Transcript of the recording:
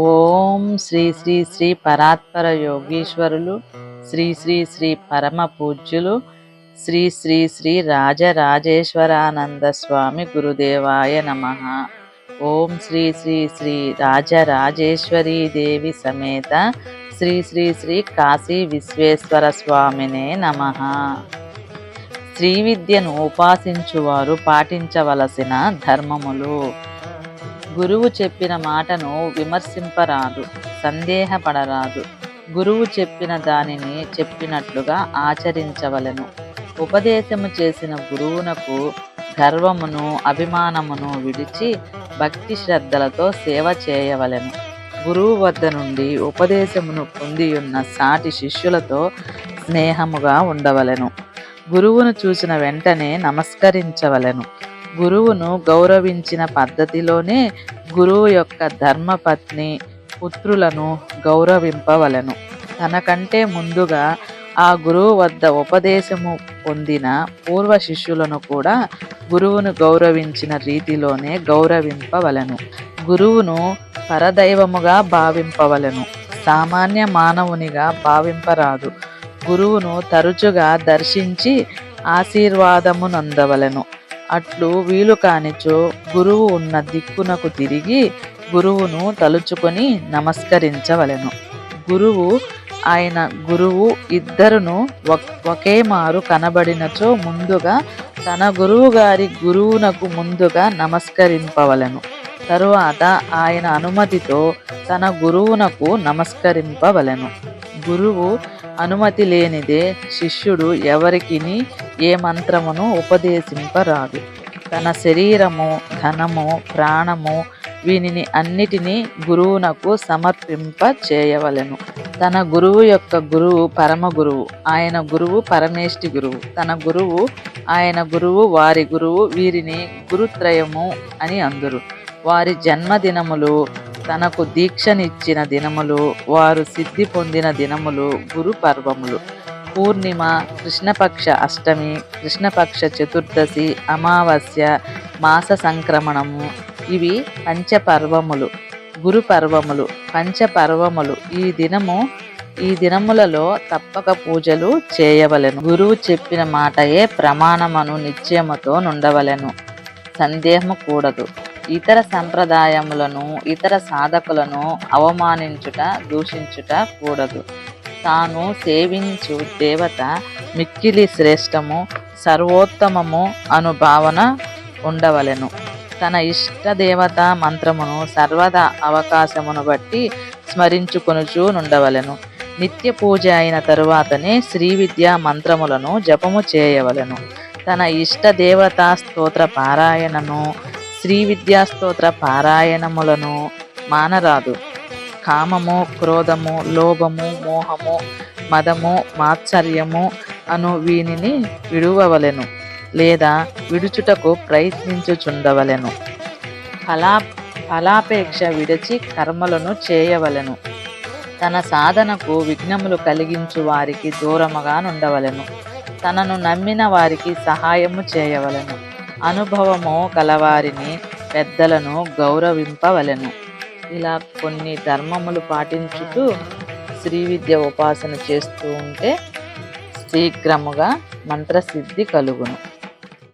ఓం శ్రీ శ్రీ శ్రీ పరాత్పర యోగీశ్వరులు శ్రీ శ్రీ శ్రీ పరమ పూజ్యులు శ్రీ శ్రీ శ్రీ రాజరాజేశ్వరానంద స్వామి గురుదేవాయ నమ ఓం శ్రీ శ్రీ శ్రీ రాజరాజేశ్వరీ దేవి సమేత శ్రీ శ్రీ శ్రీ కాశీ విశ్వేశ్వర స్వామినే నమ శ్రీ విద్యను ఉపాసించువారు పాటించవలసిన ధర్మములు గురువు చెప్పిన మాటను విమర్శింపరాదు సందేహపడరాదు. గురువు చెప్పిన దానిని చెప్పినట్లుగా ఆచరించవలెను. ఉపదేశము చేసిన గురువునకు గర్వమును అభిమానమును విడిచి భక్తి శ్రద్ధలతో సేవ చేయవలెను. గురువు వద్ద నుండి ఉపదేశమును పొందియున్న సాటి శిష్యులతో స్నేహముగా ఉండవలెను. గురువును చూసిన వెంటనే నమస్కరించవలెను. గురువును గౌరవించిన పద్ధతిలోనే గురువు యొక్క ధర్మపత్ని పుత్రులను గౌరవింపవలను. తనకంటే ముందుగా ఆ గురువు వద్ద ఉపదేశము పొందిన పూర్వ శిష్యులను కూడా గురువును గౌరవించిన రీతిలోనే గౌరవింపవలను. గురువును పరదైవముగా భావింపవలను. సామాన్య మానవునిగా భావింపరాదు. గురువును తరచుగా దర్శించి ఆశీర్వాదమునందవలను అట్లు వీలు కానిచో గురువు ఉన్న దిక్కునకు తిరిగి గురువును తలుచుకొని నమస్కరించవలెను. గురువు ఆయన గురువు ఇద్దరును ఒకే మారు కనబడినచో ముందుగా తన గురువు గారి గురువునకు ముందుగా నమస్కరింపవలను. తరువాత ఆయన అనుమతితో తన గురువునకు నమస్కరింపవలను. గురువు అనుమతి లేనిదే శిష్యుడు ఎవరికి ఏ మంత్రమును ఉపదేశింపరాదు. తన శరీరము ధనము ప్రాణము వీనిని అన్నిటినీ గురువునకు సమర్పింప చేయవలెను తన గురువు యొక్క గురువు పరమ గురువు ఆయన గురువు పరమేష్టి గురువు. తన గురువు ఆయన గురువు వారి గురువు వీరిని గురుత్రయము అని అందురు. వారి జన్మదినములు తనకు దీక్షనిచ్చిన దినములు వారు సిద్ధి పొందిన దినములు గురు పర్వములు. పూర్ణిమ కృష్ణపక్ష అష్టమి కృష్ణపక్ష చతుర్దశి అమావాస్య మాస సంక్రమణము. ఇవి పంచపర్వములు గురు పర్వములు పంచపర్వములు. ఈ దినము ఈ దినములలో తప్పక పూజలు చేయవలెను. గురువు చెప్పిన మాటయే ప్రమాణమను నిశ్చయముతో నుండవలెను. సందేహము కూడదు. ఇతర సంప్రదాయములను ఇతర సాధకులను అవమానించుట దూషించుట కూడదు. తాను సేవించు దేవత మిక్కిలి శ్రేష్టము సర్వోత్తమము అను భావన ఉండవలెను. తన ఇష్ట దేవత మంత్రమును సర్వదా అవకాశమును బట్టి స్మరించుకొనుచూ నుండవలెను. నిత్య పూజ అయిన తరువాతనే శ్రీ విద్యా మంత్రములను జపము చేయవలెను. తన ఇష్ట దేవతా స్తోత్ర పారాయణను శ్రీ విద్యాస్తోత్ర పారాయణములను మానరాదు. కామము క్రోధము లోభము మోహము మదము మాత్సర్యము అను వీనిని విడువవలెను లేదా విడుచుటకు ప్రయత్నించుచుండవలెను. ఫలా ఫలాపేక్ష విడిచి కర్మలను చేయవలెను. తన సాధనకు విఘ్నములు కలిగించు వారికి దూరముగా నుండవలెను తనను నమ్మిన వారికి సహాయము చేయవలెను. అనుభవము కలవారిని పెద్దలను గౌరవింపవలెను. ఇలా కొన్ని ధర్మములు పాటించుతూ శ్రీ విద్య ఉపాసన చేస్తూ ఉంటే శీఘ్రముగా మంత్రసిద్ధి కలుగును.